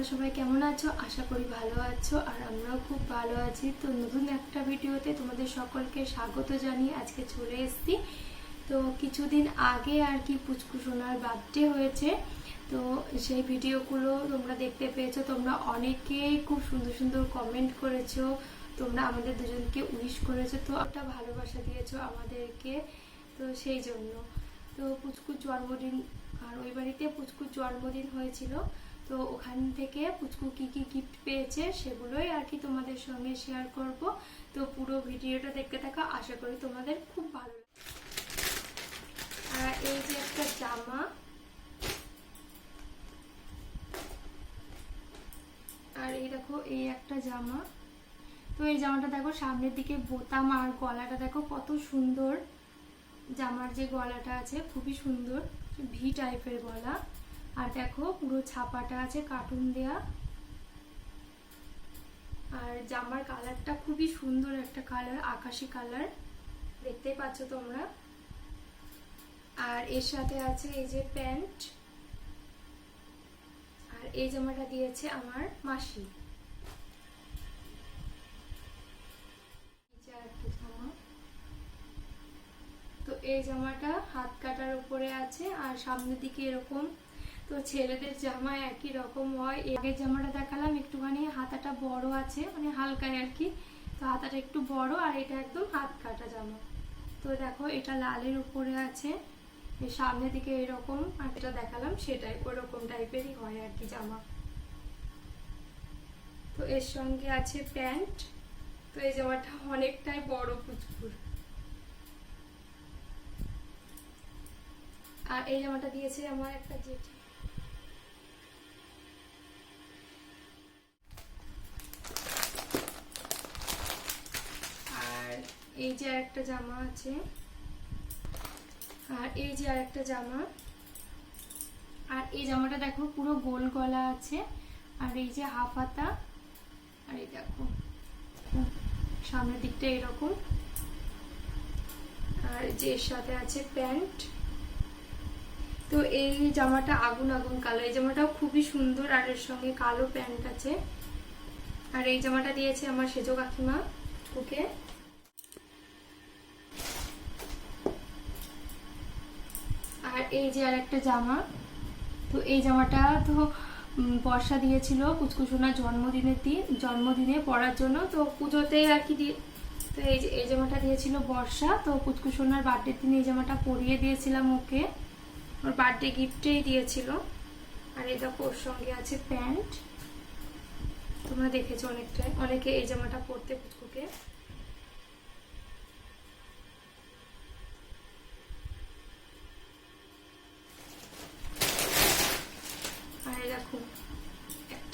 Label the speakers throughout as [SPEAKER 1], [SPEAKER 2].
[SPEAKER 1] তোমরা সবাই কেমন আছো? আশা করি ভালো আছো আর আমরাও খুব ভালো আছি। তো নতুন একটা ভিডিওতে তোমাদের সকলকে স্বাগত জানিয়ে আজকে চলে এসেছি। তো কিছুদিন আগে আর কি পুচকু সোনার বার্থডে হয়েছে। তো সেই ভিডিওগুলো তোমরা দেখতে পেয়েছ। তোমরা অনেকেই খুব সুন্দর সুন্দর কমেন্ট করেছ। তোমরা আমাদের দুজনকে উইশ করেছ। তো একটা ভালোবাসা দিয়েছ আমাদেরকে। তো সেই জন্য। তো পুচকুর জন্মদিন, আর ওই বাড়িতে পুচকুর জন্মদিন হয়েছিল। তো ওখান থেকে পুচকু কি কি গিফট পেয়েছে সেগুলোই আর কি তোমাদের সঙ্গে শেয়ার করব। তো পুরো ভিডিওটা দেখতে থাকা, আশা করি তোমাদের খুব ভালো আর এই যে একটা জামা। আর এই দেখো, এই একটা জামা। তো এই জামাটা দেখো, সামনের দিকে বোতাম আর গলাটা দেখো, কত সুন্দর। জামার যে গলাটা আছে, খুবই সুন্দর, ভি টাইপের গলা। আর দেখো, পুরো ছাপাটা আছে কার্টুন দেয়া। আর জামার কালারটা খুবই সুন্দর একটা কালার আকাশি কালার দেখতেই পাচ্ছ তোমরা। আর এর সাথে আছে এই যে প্যান্ট। আর এই জামাটা দিয়েছে আমার মাসি। তো এই জামাটা হাত কাটার উপরে আছে, আর সামনের দিকে এরকম তো ছেলেদের জামা একই রকম হয়। আগের জামাটা দেখালাম, একটুখানি হাতাটা বড় আছে মানে হালকায় আর কি। তো হাতাটা একটু বড় আর এটা একদম হাত কাটা জামা। তো দেখো, এটা লালের উপরে আছে। সামনের দিকে এরকম, আর যেটা দেখালাম সেটাই ওরকম টাইপেরই হয় আর কি জামা। তো এর সঙ্গে আছে প্যান্ট। তো এই জামাটা অনেকটাই বড় পুচপুর আর এই জামাটা দিয়েছে আমার একটা জেঠি আর এই যে একটা জামা আছে। আর এই যে আরেকটা জামা। আর এই জামাটা দেখো, পুরো গোল গলা আছে। আর এই যে হাফ হাতা। আর এই দেখো, সামনের দিকটা এরকম। আর যে এর সাথে আছে প্যান্ট। তো এই জামাটা আগুন আগুন কালো। এই জামাটাও খুবই সুন্দর, আর এর সঙ্গে কালো প্যান্ট আছে। আর এই জামাটা দিয়েছে আমার সেজো কাকিমা, ওকে। আর এই যে আর একটা জামা, তো এই জামাটা তো বর্ষা দিয়েছিল কুচকুসোনার জন্মদিনের দিন, জন্মদিনে পরার জন্য, তো পুজোতেই আর কি দিয়ে, তো এই যে, এই জামাটা দিয়েছিল বর্ষা, তো কুচকুসোনার বার্থডের দিন এই জামাটা পরিয়ে দিয়েছিলাম ওকে। ওর বার্থডে গিফটেই দিয়েছিল। আর এই দেখো, ওর সঙ্গে আছে প্যান্ট। তোমরা দেখেছ অনেকটাই, অনেকে এই জামাটা পরতে পুচকুকে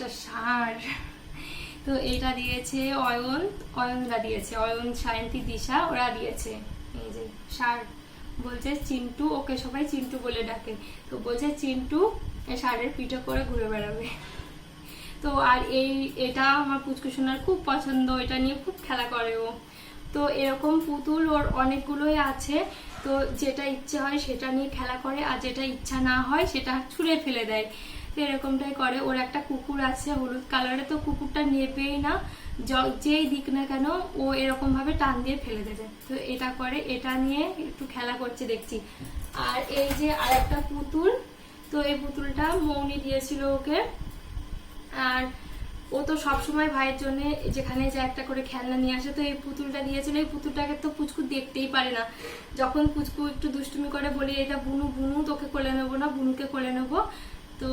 [SPEAKER 1] একটা সার। তো এইটা দিয়েছে অয়ন অয়নরা দিয়েছে, অয়ন, সায়ন্তী, দিশা, ওরা দিয়েছে। এই যে সার বলছে চিন্টু, ওকে সবাই চিন্টু বলে ডাকে। তো বলছে চিন্টু সারের পিঠে করে ঘুরে বেড়াবে। তো আর এই, এটা আমার পুচকু সোনার খুব পছন্দ, এটা নিয়ে খুব খেলা করে ও। তো এরকম পুতুল ওর অনেকগুলোই আছে। তো যেটা ইচ্ছে হয় সেটা নিয়ে খেলা করে, আর যেটা ইচ্ছা না হয় সেটা ছুঁড়ে ফেলে দেয়। এরকমটাই করে। ওর একটা কুকুর আছে, হলুদ কালারে তো কুকুরটা নেবেই না। যেই দিক না কেন, ও এরকম ভাবে টান দিয়ে ফেলে দেবে। তো এটা করে, এটা নিয়ে একটু খেলা করছে, দেখছি। আর এই যে আরেকটা পুতুল, তো এই পুতুলটা মৌনি দিয়েছিল ওকে। আর ও তো সবসময় ভাইয়ের জন্য যেখানে যা একটা করে খেলনা নিয়ে আসে, তো এই পুতুলটা দিয়েছিল। এই পুতুলটাকে তো পুচকু দেখতেই পারে না। যখন পুচকু একটু দুষ্টুমি করে, বলি, এটা বুনু বুনু, তোকে কোলে নেব না, বুনুকে কোলে নেব। তো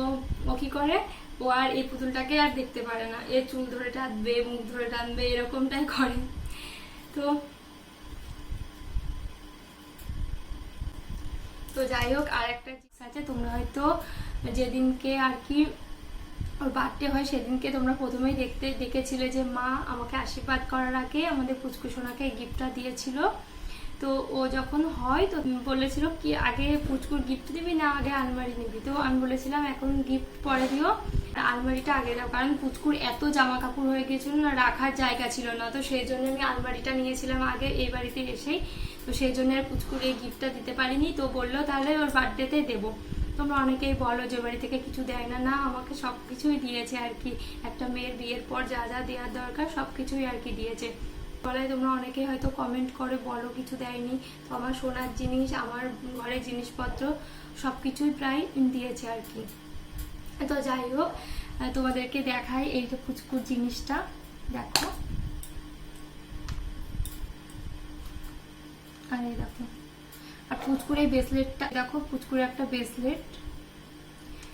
[SPEAKER 1] ও কি করে? ও আর এই পুতুলটাকে আর দেখতে পারে না। এ চুল ধরে টানবে, মুখ ধরে টানবে, এরকমটাই করে। তো তো যাই হোক আর একটা জিনিস আছে, তোমরা হয়তো যেদিনকে আর কি ওর বার্থডে হয়, সেদিনকে তোমরা প্রথমেই দেখতে, দেখেছিলে যে মা আমাকে আশীর্বাদ করার আগে আমাদের পুচকু সোনাকে এই গিফটটা দিয়েছিল। তো ও যখন হয়, তো বলেছিল কি, আগে পুচকুর গিফট দিবি, না আগে আলমারি নিবি? তো আমি বলেছিলাম, এখন গিফট পরে দিও। আলমারিটা আগে দাও। কারণ পুচকুর এত জামা কাপড় হয়ে গেছিল না, রাখার জায়গা ছিল না। তো সেই জন্য আমি আলমারিটা নিয়েছিলাম আগে এই বাড়িতে এসেই। তো সেই জন্য আর পুচকুর এই গিফটটা দিতে পারিনি। তো বলল, তাহলে ওর বার্থডেতে দেবো। তোমরা অনেকেই বলো যে, বাড়ি থেকে কিছু দেয় না। না, আমাকে সব কিছুই দিয়েছে আর কি। একটা মেয়ের বিয়ের পর যা যা দেওয়ার দরকার সব কিছুই আর কি দিয়েছে। বলাই তোমরা অনেকেই হয়তো কমেন্ট করে, বলো, কিছু দেয়নি। তো আমার সোনার জিনিস, আমার ঘরের জিনিসপত্র সব কিছুই প্রায় দিয়েছে আর কি। তো যাই হোক তোমাদেরকে দেখাই এই যে পুচকুর জিনিসটা। দেখো। আর এই দেখো। আর পুচকুর এই ব্রেসলেটটা দেখো পুচকুর একটা ব্রেসলেট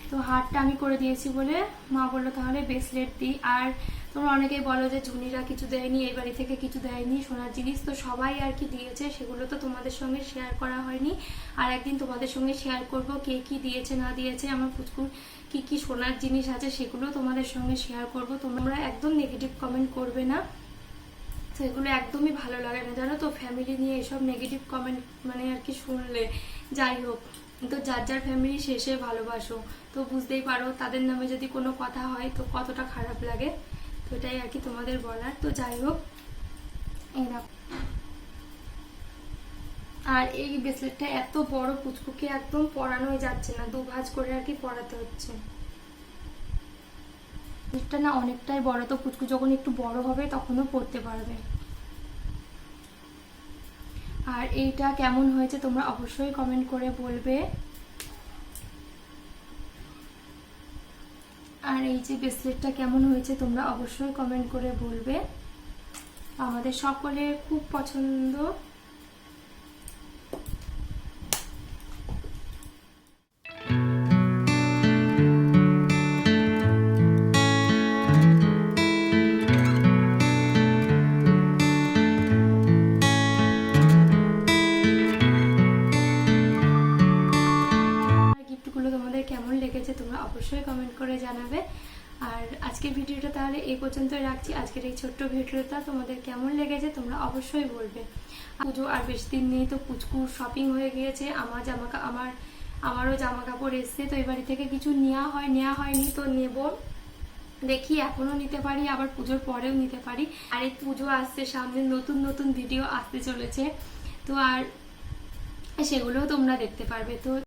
[SPEAKER 1] তো হারটা আমি করে দিয়েছি বলে মা বলল, তাহলে ব্রেসলেট দিই আর তোমরা অনেকেই বলো যে ঝুনিরা কিছু দেয়নি, এই বাড়ি থেকে কিছু দেয়নি, সোনার জিনিস তো সবাই আর কি দিয়েছে, সেগুলো তো তোমাদের সঙ্গে শেয়ার করা হয়নি। আর একদিন তোমাদের সঙ্গে শেয়ার করব কে কি দিয়েছে, না দিয়েছে, আমার পুচকুর কি কি সোনার জিনিস আছে সেগুলো তোমাদের সঙ্গে শেয়ার করব। তোমরা একদম নেগেটিভ কমেন্ট করবে না। তো এগুলো একদমই ভালো লাগে না, জানো তো ফ্যামিলি নিয়ে এসব নেগেটিভ কমেন্ট মানে আর কি শুনলে। যাই হোক, তো যার যার ফ্যামিলি শেষে ভালোবাসো। তো বুঝতেই পারো, তাদের নামে যদি কোনো কথা হয় তো কতটা খারাপ লাগে। এটাই আর কি তোমাদের বলার। তো যাই হোক, এই আর এই ব্রেসলেটটা এত বড় পুচকুকে একদম পরানোই যাচ্ছে না দু ভাঁজ করে আর কি পরাতে হচ্ছে। এটা না অনেকটাই বড়, তো পুচকু যখন একটু বড় হবে তখনও পড়তে পারবে। আর এইটা কেমন হয়েছে তোমরা অবশ্যই কমেন্ট করে বলবে। আর এই যে ব্রেসলেটটা কেমন হয়েছে তোমরা অবশ্যই কমেন্ট করে বলবে। আমাদের সকলের খুব পছন্দ। লেগেছে, তোমরা অবশ্যই কমেন্ট করে জানাবে। আর আজকের ভিডিওটা তাহলে এই পর্যন্তই রাখছি। আজকের এই ছোট্ট ভিডিওটা তোমাদের কেমন লেগেছে তোমরা অবশ্যই বলবে। পুজো আর বেশি দিন নেই তো পুচকুর শপিং হয়ে গিয়েছে। আমার জামা আমার, আমারও জামা কাপড় এসছে, তো এই বাড়ি থেকে কিছু নেওয়া হয়, নেওয়া হয়নি তো নেব। দেখি, এখনও নিতে পারি, আবার পুজোর পরেও নিতে পারি। আর এই পুজো আসছে সামনে, নতুন নতুন ভিডিও আসতে চলেছে। তো আর সেগুলোও তোমরা দেখতে পারবে। তো